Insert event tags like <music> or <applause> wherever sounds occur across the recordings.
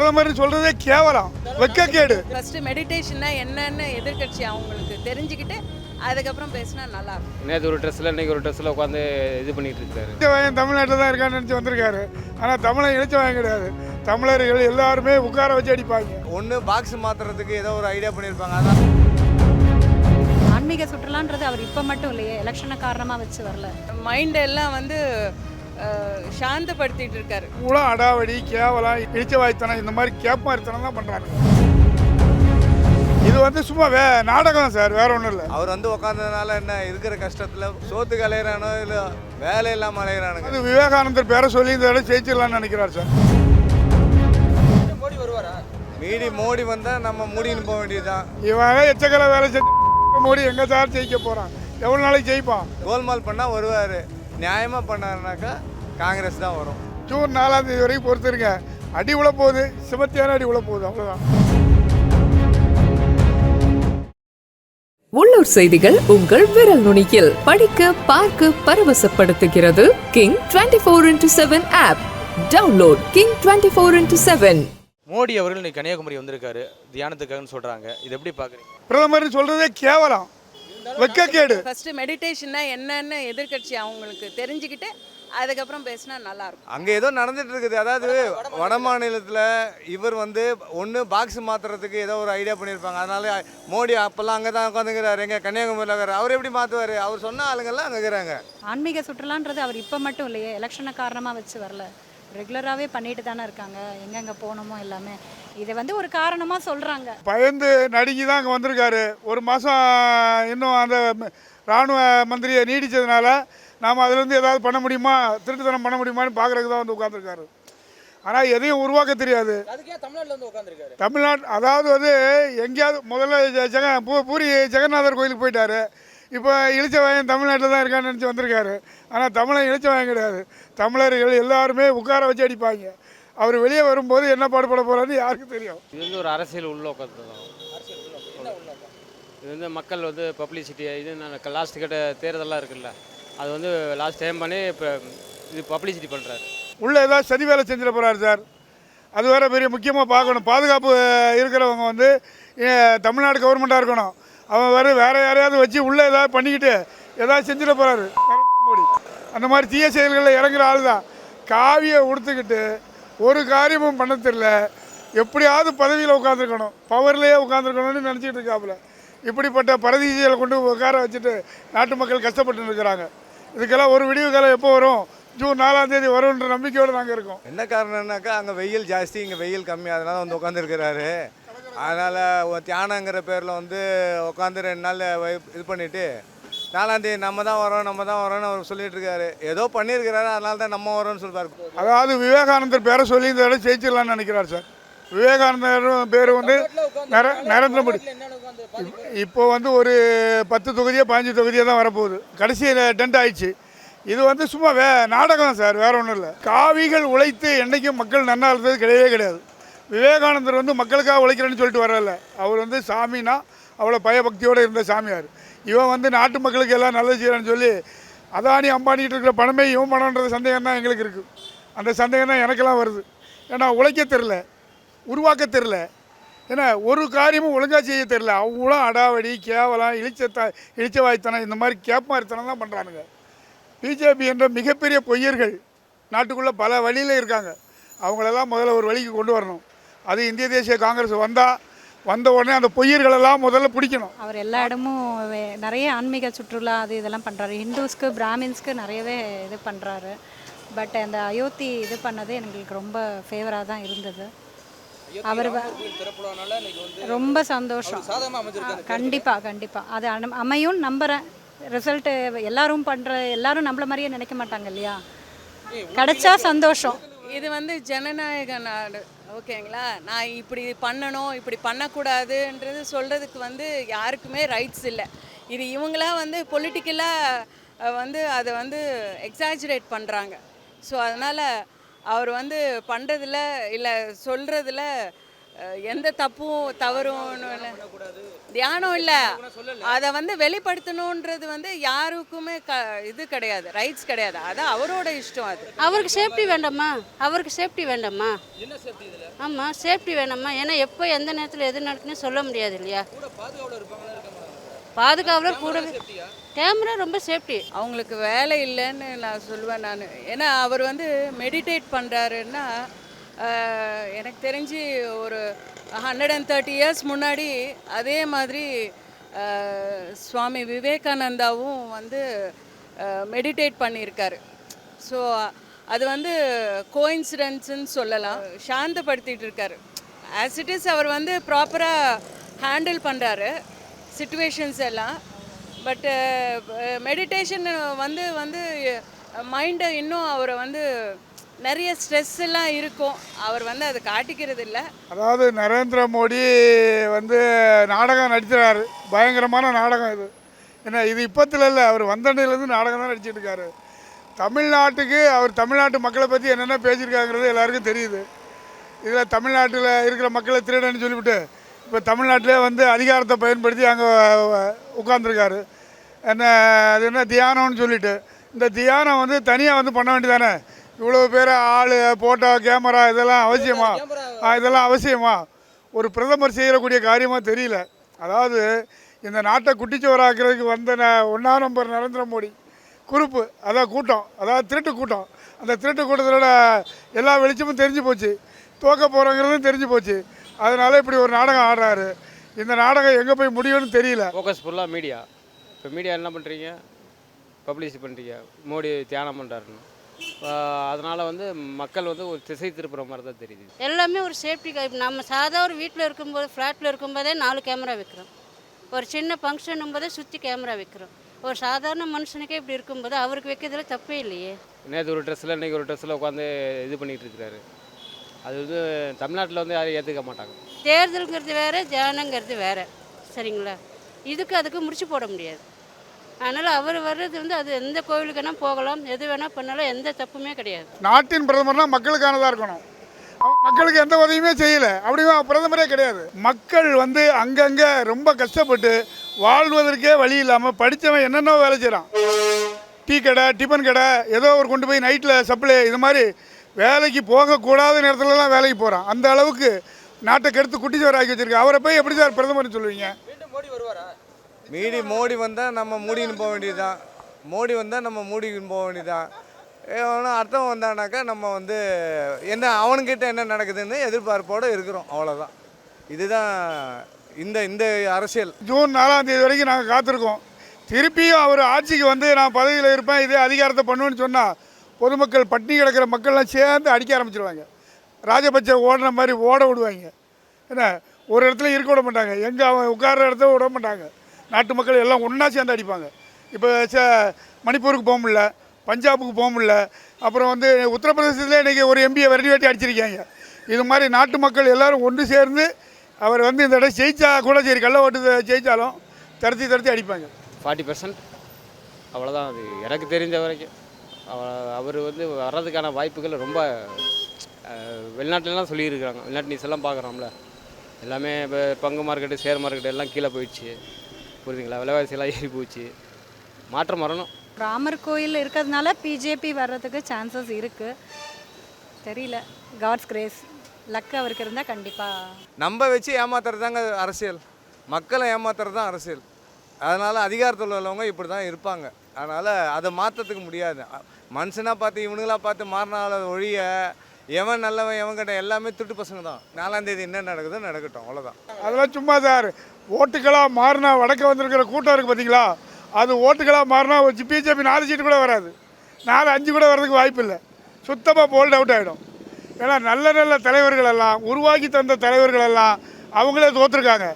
பிரதமர் சொல்றதே கேவலம். வெக்கக்கேடு ஃபர்ஸ்ட் மெடிடேஷன்னா என்னன்னு எதிர்க்கட்சி அவங்களுக்கு தெரிஞ்சுக்கிட்டு அதுக்கப்புறம் பேசினா நல்லா இருக்கும் நேற்று ஒரு ட்ரெஸ்ஸில் இன்றைக்கி ஒரு ட்ரெஸ்ஸில் உட்காந்து இது பண்ணிட்டு இருக்காரு. இளைச்சவாயன் தமிழ்நாட்டில் தான் இருக்கான்னு நினச்சி வந்திருக்காரு. ஆனால் தமிழன் இளைச்சவாயன் கிடையாது. தமிழர்கள் எல்லாருமே உட்கார வச்சு அடிப்பாங்க. ஒன்று பாக்ஸ் மாற்றுறதுக்கு ஏதோ ஒரு ஐடியா பண்ணியிருப்பாங்க. அதான். ஆன்மீக சுற்றுலான்றது அவர் இப்போ மட்டும் இல்லையே எலெக்ஷனை காரணமாக வச்சு வரல. மைண்ட் எல்லாம் வந்து சாந்தப்படுத்திட்டு இருக்காரு. ஊழம் அடாவடி கேவலம் இழிச்சவாய்த்தனம் இந்த மாதிரி கேப்பாரித்தனம் தான் பண்ணுறாங்க இது வந்து சும்மா வே நாடகம் சார் வேற ஒன்றும் இல்லை. அவர் வந்து உட்காந்ததுனால என்ன இருக்கிற கஷ்டத்தில் சோத்துக்கு அலையிறானோ இல்லை வேலை இல்லாமல் அலையிறானுங்க? அது விவேகானந்தர் பேரை சொல்லி இந்த இடம் ஜெயிச்சிடலாம்னு நினைக்கிறார் சார். மீடி மோடி வந்தால் நம்ம மூடின்னு போக வேண்டியதுதான். இவன் எச்சக்கலை வேலை செஞ்சு <laughs> மோடி எங்கே சார் ஜெயிக்க போகிறான் எவ்வளோ நாளைக்கு ஜெயிப்பான்? கோல்மால் பண்ணால் வருவார். நியாயமாக பண்ணாருனாக்கா காங்கிரஸ் தான் வரும். ஜூன் நாலாம் தேதி வரைக்கும் பொறுத்துருங்க. அடி உள்ள போகுது. சிமத்தியான அடி உள்ள போகுது. அவ்வளோதான் உள்ளூர் செய்திகள் உங்கள் விரல் நுனியில். படிக்க பார்க்க பரவசப்படுத்துகிறது king twenty four into seven app download king twenty four into seven Modi அவர்கள் இன்னைக்கு கன்னியாகுமரி வந்திருக்காரு. தியானத்துக்காகன்னு சொல்றாங்க. இது எப்படி பாக்குறீங்க? பிரதமர் சொல்றதே கேவலம். வெக்கக்கேடு. ஃபர்ஸ்ட் மெடிடேஷன்னா என்னன்னு எதிர்க்கட்சி அவங்களுக்கு தெரிஞ்சுக்கிட்டு அதுக்கப்புறம் பேசினா நல்லா இருக்கும் அங்கே ஏதோ நடந்துட்டு இருக்குது அதாவது வட மாநிலத்தில் இவர் வந்து ஒன்று பாக்ஸ் மாற்றுறதுக்கு ஏதோ ஒரு ஐடியா பண்ணியிருப்பாங்க. அதனால மோடி அப்போல்லாம் அங்கே தான் உட்காந்துக்கிறாரு. எங்கள் கன்னியாகுமரியில் அவர் எப்படி மாற்றுவார் அவர் சொன்ன ஆளுங்கெல்லாம் அங்கே இருக்கிறாங்க. ஆன்மீக சுற்றுலான்றது அவர் இப்போ மட்டும் இல்லையே எலெக்ஷனை காரணமாக வச்சு வரல. ரெகுலராகவே பண்ணிட்டு தானே இருக்காங்க. எங்கெங்கே போகணுமோ எல்லாமே. இதை வந்து ஒரு காரணமாக சொல்கிறாங்க பயந்து நடுங்கி தான் அங்கே வந்திருக்காரு. ஒரு மாதம் இன்னும் அந்த ராணுவ மந்திரியை நீடிச்சதுனால நாம் அதுலேருந்து ஏதாவது பண்ண முடியுமா? திருட்டுத்தனம் பண்ண முடியுமான்னு பார்க்குறதுக்கு தான் வந்து உட்காந்துருக்காரு ஆனால் எதையும் உருவாக்க தெரியாது. அதுக்கே தமிழ்நாட்டில் வந்து உட்காந்துருக்காரு தமிழ்நாடு அதாவது வந்து எங்கேயாவது முதல்ல ஜெ- ஜெக பூ- பூரி ஜெகநாதர் கோயிலுக்கு போயிட்டாரு. இப்போ இளிச்சவாயன் தமிழ்நாட்டில் தான் இருக்கான்னு நினச்சி வந்திருக்காரு. ஆனால் தமிழன் இளிச்சவாயன் கிடையாது. தமிழர்கள் எல்லாருமே உட்கார வச்சு அடிப்பாங்க. அவர் வெளியே வரும்போது என்ன பாடுபட போகிறான்னு யாருக்கும் தெரியும்? இது வந்து ஒரு அரசியல் உள்ள இது வந்து மக்கள் வந்து பப்ளிசிட்டி இது நான் லாஸ்ட் கிட்ட தேர்தல்லாம் இருக்குல்ல? அது வந்து லாஸ்ட் டைம் பண்ணி இப்போ இது பப்ளிசிட்டி பண்ணுறாரு உள்ளே ஏதாவது சதி வேலை செஞ்சிட போகிறாரு சார். அது வேற பெரிய முக்கியமாக பார்க்கணும். பாதுகாப்பு இருக்கிறவங்க வந்து தமிழ்நாடு கவர்மெண்ட்டாக இருக்கணும். அவன் வேறு வேறு யாரையாவது வச்சு உள்ளே ஏதாவது பண்ணிக்கிட்டு ஏதாவது செஞ்சிட போகிறாரு நரேந்திர மோடி. அந்த மாதிரி தீய செயல்களில் இறங்குற ஆள் தான். காவியை உடுத்துக்கிட்டு ஒரு காரியமும் பண்ண தெரில எப்படியாவது பதவியில் உட்காந்துருக்கணும் பவர்லேயே உட்காந்துருக்கணும்னு நினச்சிக்கிட்டு இருக்காப்புல. இப்படிப்பட்ட பரதீசிகளை கொண்டு உட்கார வச்சுட்டு நாட்டு மக்கள் கஷ்டப்பட்டு இருக்கிறாங்க. இதுக்கெல்லாம் ஒரு விடிவு காலம் எப்போ வரும்? ஜூன் நாலாம் தேதி வரும்ன்ற நம்பிக்கையோடு நாங்கள் இருக்கோம். என்ன காரணம்னாக்கா அங்கே வெயில் ஜாஸ்தி இங்கே வெயில் கம்மி அதனால வந்து உட்காந்துருக்கிறாரு அதனால் தியானங்கிற பேரில் வந்து உட்காந்து ரெண்டு நாள் இது பண்ணிவிட்டு நாலாந்தேதி நம்ம தான் வரோம் நம்ம தான் வரோம்னு அவர் சொல்லிட்டு இருக்காரு ஏதோ பண்ணியிருக்கிறாரு அதனால தான் நம்ம வரோம்னு சொல்வார் அதாவது விவேகானந்தர் பேரை சொல்லி இந்த இடம் ஜெயிச்சிடலாம்னு நினைக்கிறார் சார். விவேகானந்தர் பேர் வந்து நர நரேந்திர மோடி. இப்- இப்போ வந்து ஒரு பத்து தொகுதியோ பதினஞ்சு தொகுதியோ தான் வரப்போகுது. கடைசி டென்ட் ஆயிடுச்சு. இது வந்து சும்மா வே நாடகம் சார் வேற ஒன்றும் இல்லை. காவிகள் உழைத்து என்றைக்கும் மக்கள் நன்னா இருந்தது கிடையவே கிடையாது. விவேகானந்தர் வந்து மக்களுக்காக உழைக்கிறேன்னு சொல்லிட்டு வரல அவர் வந்து சாமினா அவ்வளோ பயபக்தியோடு இருந்த சாமியார். இவன் வந்து நாட்டு மக்களுக்கு எல்லாம் நல்லது செய்யறேன்னு சொல்லி அதானி அம்பானிட்டு இருக்கிற பணமே இவன் பணம்ன்றது சந்தேகம் தான் எங்களுக்கு இருக்குது அந்த சந்தேகம் தான் எனக்கெல்லாம் வருது. ஏன்னா உழைக்க தெரில உருவாக்க தெரில ஏன்னா ஒரு காரியமும் ஒழுங்காக செய்ய தெரில அவங்களும் அடாவடி கேவலம் இழிச்சத்த இழிச்சவாய்த்தனம் இந்த மாதிரி கேப்பாரித்தனம் தான் பண்ணுறானுங்க பிஜேபி என்ற மிகப்பெரிய பொய்யர்கள் நாட்டுக்குள்ளே பல வழியில் இருக்காங்க. அவங்களெல்லாம் முதல்ல ஒரு வழிக்கு கொண்டு வரணும். அது இந்திய தேசிய காங்கிரஸ் வந்தால் வந்த உடனே அந்த பொய்யர்களெல்லாம் முதல்ல பிடிக்கணும். அவர் எல்லா இடமும் வே- நிறைய ஆன்மீக சுற்றுலா அது இதெல்லாம் பண்ணுறாரு ஹிந்துஸ்க்கு பிராமின்ஸ்க்கு நிறையவே இது பண்ணுறாரு பட் அந்த அயோத்தி இது பண்ணது எங்களுக்கு ரொம்ப ஃபேவராக தான் இருந்தது. அவர் ரொம்ப சந்தோஷம். சாதகமா அமைஞ்சிருக்கு கண்டிப்பா கண்டிப்பா. அது அன- அமையும் நம்புறேன். ரிசல்ட்டு எல்லாரும் பண்ற எல்லாரும் நம்மள மாதிரியே நினைக்க மாட்டாங்க இல்லையா? கிடைச்சா சந்தோஷம். இது வந்து ஜனநாயக நாடு ஓகேங்களா? நான் இப்படி பண்ணணும் இப்படி பண்ணக்கூடாதுன்றது சொல்கிறதுக்கு வந்து யாருக்குமே ரைட்ஸ் இல்லை. இது இவங்களா வந்து பொலிட்டிக்கலாக வந்து அதை வந்து எக்ஸாஜரேட் பண்ணுறாங்க ஸோ அதனால் அவர் வந்து பண்ணுறதுல இல்லை சொல்கிறதுல எந்த தப்பும் தவறும் இல்லை. தியானம் இல்லை. அதை வந்து வெளிப்படுத்தணுன்றது வந்து யாருக்குமே க இது கிடையாது. ரைட்ஸ் கிடையாது. அது அவரோட இஷ்டம் அது. அவருக்கு சேஃப்டி வேண்டாமா? அவருக்கு சேஃப்டி வேண்டாமா? ஆமாம் சேஃப்டி வேண்டாமா? ஏன்னா எப்போ எந்த நேரத்தில் எது நடக்குன்னு சொல்ல முடியாது இல்லையா? பாதுகாவலர் கூட கேமரா ரொம்ப சேஃப்டி அவங்களுக்கு வேலை இல்லைன்னு நான் சொல்லுவேன் நான். ஏன்னா அவர் வந்து மெடிடேட் பண்ணுறாருன்னா எனக்கு தெரிஞ்சு ஒரு ஹண்ட்ரட் அண்ட் தேர்ட்டி இயர்ஸ் முன்னாடி அதே மாதிரி சுவாமி விவேகானந்தாவும் வந்து மெடிடேட் பண்ணியிருக்காரு. ஸோ அது வந்து கோயின்சிடென்ட்ஸ்ன்னு சொல்லலாம். சாந்தப்படுத்திட்டு இருக்காரு. ஆஸ் இட் இஸ் அவர் வந்து ப்ராப்பராக ஹேண்டில் பண்ணுறாரு சுச்சுவேஷன்ஸ் எல்லாம். பட்டு மெடிடேஷன் uh, வந்து வந்து மைண்டை இன்னும் அவரை வந்து நிறைய ஸ்ட்ரெஸ் எல்லாம் இருக்கும். அவர் வந்து அதை காட்டிக்கிறது இல்லை அதாவது நரேந்திர மோடி வந்து நாடகம் நடிக்கிறாரு பயங்கரமான நாடகம் இது. ஏன்னா இது இப்பத்தில் இல்லை. அவர் வந்தண்டையிலேருந்து நாடகம் தான் நடிச்சிட்டு இருக்காரு. தமிழ்நாட்டுக்கு அவர் தமிழ்நாட்டு மக்களை பற்றி என்னென்ன பேசியிருக்காங்கிறது எல்லாருக்கும் தெரியுது. இதில் தமிழ்நாட்டில் இருக்கிற மக்களை திருடன்னு சொல்லிவிட்டு இப்போ தமிழ்நாட்டிலே வந்து அதிகாரத்தை பயன்படுத்தி அங்கே உட்காந்துருக்காரு என்ன அது என்ன தியானம்னு சொல்லிட்டு. இந்த தியானம் வந்து தனியாக வந்து பண்ண வேண்டியதானே? இவ்வளோ பேர் ஆள் போட்டோ கேமரா இதெல்லாம் அவசியமா? இதெல்லாம் அவசியமா? ஒரு பிரதமர் செய்யக்கூடிய காரியமாக தெரியல. அதாவது இந்த நாட்டை குட்டிச்சுவராக்கிறதுக்கு வந்த ஒன்றா நம்பர் நரேந்திர மோடி. குரூப்பு அதான் கூட்டம். அதாவது திருட்டு கூட்டம். அந்த திருட்டு கூட்டத்தோட எல்லா வெளிச்சமும் தெரிஞ்சு போச்சு. தோக்க போகிறோங்கிறதும் தெரிஞ்சு போச்சு. அதனால இப்படி ஒரு நாடகம் ஆடுறாரு. இந்த நாடகம் எங்கே போய் முடியும்னு தெரியல. ஃபோக்கஸ் ஃபுல்லாக மீடியா இப்போ மீடியா என்ன பண்ணுறீங்க பப்ளிசிட்டி பண்ணுறீங்க மோடி தியானம் பண்ணுறாருன்னு அதனால் வந்து மக்கள் வந்து ஒரு திசை திருப்புற மாதிரி தான் தெரியுது. எல்லாமே ஒரு சேஃப்டி நம்ம சாதா ஒரு வீட்டில் இருக்கும்போது ஃப்ளாட்டில் இருக்கும்போதே நாலு கேமரா வைக்கிறோம். ஒரு சின்ன ஃபங்க்ஷன் போதே சுற்றி கேமரா வைக்கிறோம். ஒரு சாதாரண மனுஷனுக்கே இப்படி இருக்கும்போது அவருக்கு வைக்கிறதுல தப்பே இல்லையே. நேற்று ஒரு ட்ரெஸ்ஸில் இன்றைக்கி ஒரு ட்ரெஸ்ஸில் உட்காந்து இது பண்ணிகிட்டு இருக்கிறாரு. அது வந்து தமிழ்நாட்டில் வந்து யாரும் ஏற்றுக்க மாட்டாங்க. தேர்தலுங்கிறது வேற தியானங்கிறது வேற. சரிங்களா? இதுக்கு அதுக்கு முடிச்சு போட முடியாது. அதனால் அவர் வர்றது வந்து அது எந்த கோவிலுக்கு வேணால் போகலாம் எது வேணால் பண்ணலாம் எந்த தப்புமே கிடையாது. நாட்டின் பிரதமர்னா மக்களுக்கானதாக இருக்கணும். அவன் மக்களுக்கு எந்த உதவியுமே செய்யலை. அப்படியும் அவன் பிரதமரே கிடையாது. மக்கள் வந்து அங்கங்கே ரொம்ப கஷ்டப்பட்டு வாழ்வதற்கே வழி இல்லாமல் படித்தவன் என்னென்ன வேலை செய்கிறான் டீ கடை டிஃபன் கடை ஏதோ ஒரு கொண்டு போய் நைட்டில் சப்ளை இது மாதிரி வேலைக்கு போகக்கூடாத நேரத்துலலாம் வேலைக்கு போகிறான் அந்த அளவுக்கு நாட்டை கெடுத்து குட்டிச்சோர் ஆக்கி வச்சிருக்கு அவரை போய் எப்படி சார் பிரதமர்னு சொல்லுவீங்க? மீடி மோடி வந்தால் நம்ம மூடின்னு போக வேண்டியதுதான். மோடி வந்தால் நம்ம மூடின்னு போக வேண்டியதுதான். எவனும் அர்த்தம் வந்தானாக்கா நம்ம வந்து என்ன அவனுக்கிட்ட என்ன நடக்குதுன்னு எதிர்பார்ப்போடு இருக்கிறோம். அவ்வளோதான் இதுதான் இந்த இந்த அரசியல். ஜூன் நாலாம் தேதி வரைக்கும் நாங்கள் காத்திருக்கோம். திருப்பியும் அவர் ஆட்சிக்கு வந்து நான் பதவியில் இருப்பேன் இதே அதிகாரத்தை பண்ணுவேன்னு சொன்னால் பொதுமக்கள் பட்டினி கிடக்கிற மக்கள்லாம் சேர்ந்து அடிக்க ஆரம்பிச்சிருவாங்க. ராஜபட்ச ஓடுற மாதிரி ஓட விடுவாங்க. என்ன? ஒரு இடத்துல இருக்க விட மாட்டாங்க. எங்கே அவன் உட்கார்ற இடத்த விட மாட்டாங்க. நாட்டு மக்கள் எல்லாம் ஒன்றா சேர்ந்து அடிப்பாங்க. இப்போ ச மணிப்பூருக்கு போக முடில பஞ்சாபுக்கு போக முடில அப்புறம் வந்து உத்தரப்பிரதேசத்தில் இன்றைக்கி ஒரு எம்பியை விரட்டி வெட்டி அடிச்சிருக்காங்க. இது மாதிரி நாட்டு மக்கள் எல்லோரும் ஒன்று சேர்ந்து அவர் வந்து இந்த இடம் ஜெயிச்சா கூட சரி கள்ள ஓட்டு ஜெயித்தாலும் தரத்தி தரத்தி அடிப்பாங்க. ஃபார்ட்டி பர்சன்ட் அவ்வளோதான் அது எனக்கு தெரிஞ்ச வரைக்கும். அவர் வந்து வர்றதுக்கான வாய்ப்புகள் ரொம்ப வெளிநாட்டுலலாம் சொல்லியிருக்கிறாங்க. வெளிநாட்டு நியூஸ் எல்லாம் பார்க்குறோம்ல. எல்லாமே இப்போ பங்கு மார்க்கெட்டு ஷேர் மார்க்கெட்டு எல்லாம் கீழே போயிடுச்சு. புரியுதுங்களா? விலைவாசி எல்லாம் ஏறி போச்சு. மாற்றம் வரணும். ராமர் கோயில் இருக்கிறதுனால பிஜேபி வர்றதுக்கு சான்சஸ் இருக்குது தெரியல. காட்ஸ் கிரேஸ் லக் அவருக்கு இருந்தால் கண்டிப்பாக நம்ம வச்சு ஏமாத்துறது தாங்க அரசியல். மக்களை ஏமாத்துறது தான் அரசியல். அதனால் அதிகாரத்தில் உள்ளவங்க இப்படி தான் இருப்பாங்க. அதனால் அதை மாற்றத்துக்கு முடியாது. மனுஷனாக பார்த்து இவனுங்களா பார்த்து மாறினால ஒழிய எவன் நல்லவன் எவன் கிட்ட எல்லாமே துட்டு பசங்க தான். நாலாம் தேதி என்ன நடக்குதோ நடக்கட்டும் அவ்வளோதான் அதெல்லாம் சும்மா சார் ஓட்டுக்களாக மாறினா வடக்க வந்திருக்கிற கூட்டம் இருக்குது பார்த்தீங்களா அது ஓட்டுக்களாக மாறினா பிஜேபி நாலு சீட்டு கூட வராது. நாலு அஞ்சு கூட வர்றதுக்கு வாய்ப்பு இல்லை. சுத்தமாக போல்ட் அவுட் ஆகிடும் ஏன்னா நல்ல நல்ல தலைவர்கள் எல்லாம் உருவாக்கி தந்த தலைவர்கள் எல்லாம் அவங்களே தோற்றுருக்காங்க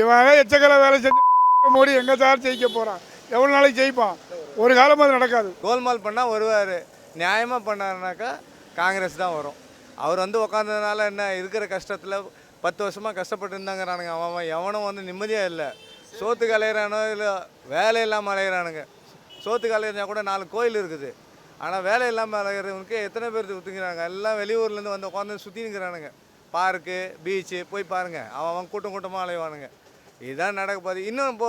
இவன் எச்சக்கலை வேலை செஞ்சு மோடி எங்கே சார் ஜெயிக்க போகிறான் எவ்வளோ நாளைக்கு ஜெயிப்பான்? ஒரு காலம் அது நடக்காது. கோல்மால் பண்ணால் வருவார். நியாயமாக பண்ணாருனாக்கா காங்கிரஸ் தான் வரும். அவர் வந்து உக்காந்ததுனால என்ன இருக்கிற கஷ்டத்தில் பத்து வருஷமாக கஷ்டப்பட்டு இருந்தாங்கிறானுங்க அவன் அவன் எவனும் வந்து நிம்மதியாக இல்லை. சோத்துக்கு அலையிறானோ இல்லை வேலை இல்லாமல் அலையிறானுங்க. சோத்துக்கு அலையிறா கூட நாலு கோயில் இருக்குது. ஆனால் வேலை இல்லாமல் அலைகிறவனுக்கு எத்தனை பேர் ஒத்துக்கிறாங்க? எல்லாம் வெளியூர்லேருந்து வந்து உட்காந்து சுற்றி நிற்கிறானுங்க பார்க்கு பீச்சு போய் பாருங்கள் அவன் அவன் கூட்டம் கூட்டமாக அலைவானுங்க. இதுதான் நடக்க போகுது. இன்னும் இப்போ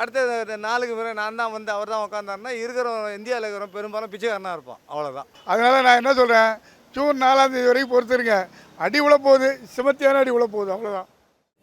அடுத்த நாளுக்கு பிறகு நான் தான் வந்து அவர் தான் உட்காந்தாருன்னா இருக்கிறவங்க இந்தியாவில் இருக்கிறவன் பெரும்பாலும் பிச்சைக்காரனாக இருப்போம் அவ்வளோதான் அதனால் நான் என்ன சொல்கிறேன் ஜூன் நாலாம் தேதி வரைக்கும் பொறுத்துருங்க. அடி உள்ள போகுது சிமத்தியான அடி உள்ள போகுது அவ்வளோதான்